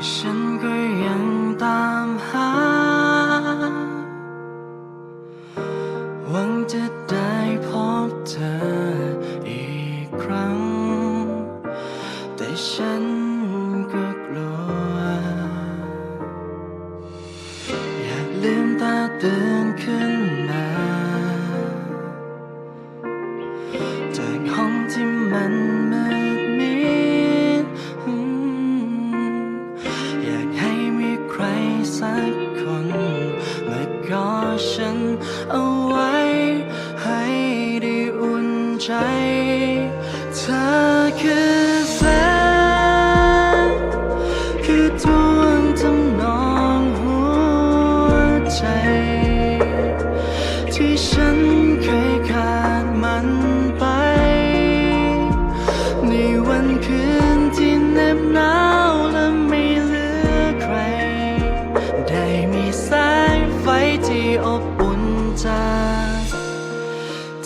深闺 สักคนมาก่อฉันเอาไว้ให้ได้อุ่นใจเธอ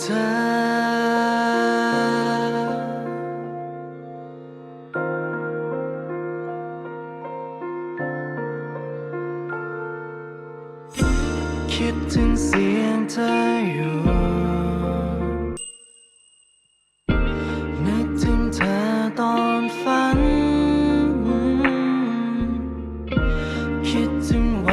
คิดถึงเสียงเธออยู่นึกถึงเธอตอนฝัน คิดถึงวัน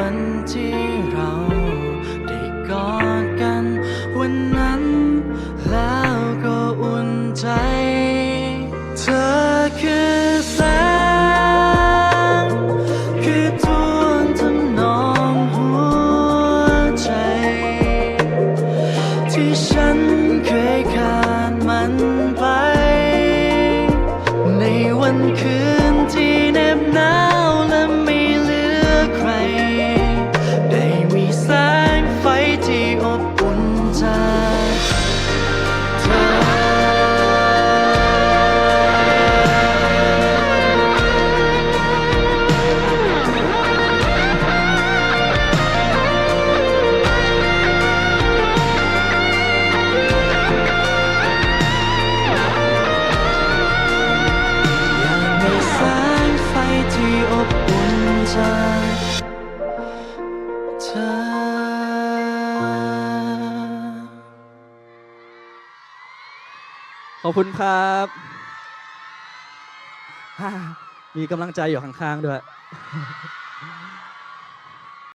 มันคือ ขอบคุณครับมีกำลังใจอยู่ข้างๆด้วย